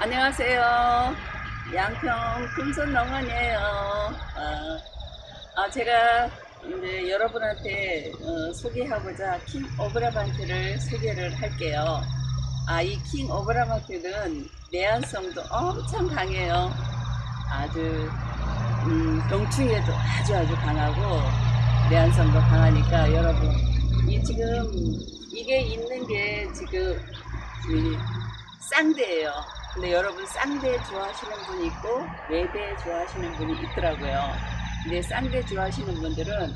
안녕하세요. 양평 금손농원이에요. 어, 아, 제가 이제 여러분한테 어, 소개하고자 킹 오브라반트를 소개를 할게요. 아, 이 킹 오브라반트는 내한성도 엄청 강해요. 아주 음, 병충해도 아주 아주 강하고 내한성도 강하니까 여러분 이 지금 이게 있는 게 지금 이 쌍대예요. 근데 여러분 쌍대 좋아하시는 분이 있고 외대 좋아하시는 분이 있더라고요. 근데 쌍대 좋아하시는 분들은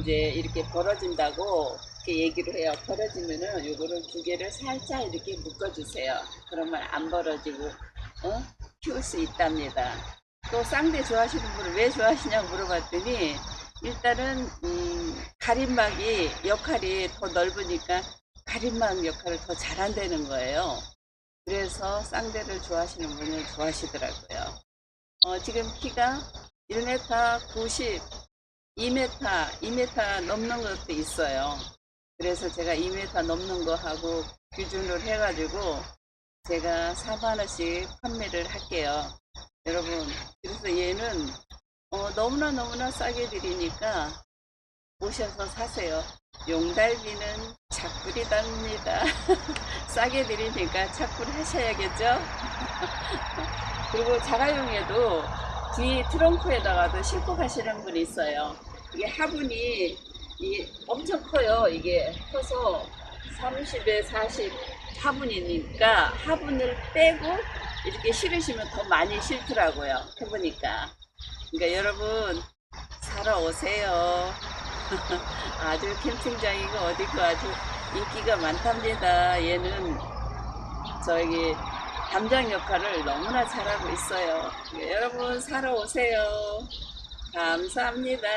이제 이렇게 벌어진다고 이렇게 얘기를 해요. 벌어지면은 요거를 두 개를 살짝 이렇게 묶어주세요. 그러면 안 벌어지고 어? 키울 수 있답니다. 또 쌍대 좋아하시는 분을 왜 좋아하시냐고 물어봤더니 일단은 음, 가림막이 역할이 더 넓으니까 가림막 역할을 더 잘한다는 거예요. 그래서 쌍대를 좋아하시는 분을 좋아하시더라고요. 어, 지금 키가 1m 90, 2m, 2m 넘는 것도 있어요. 그래서 제가 2m 넘는 거 하고 기준을 해가지고 제가 4만원씩 판매를 할게요. 여러분, 그래서 얘는 어, 너무나 너무나 싸게 드리니까 오셔서 사세요. 용달비는 작불이답니다. 싸게 드리니까 착불 하셔야겠죠? 그리고 자가용에도 뒤 트렁크에다가도 싣고 가시는 분이 있어요. 이게 화분이 이게 엄청 커요. 이게 커서 30에 40 화분이니까 화분을 빼고 이렇게 실으시면 더 많이 싫더라고요. 해보니까. 그러니까 여러분 사러 오세요. 아주 캠핑장이고 어디고 아주 인기가 많답니다. 얘는 저기 담장 역할을 너무나 잘하고 있어요. 여러분 사러 오세요. 감사합니다.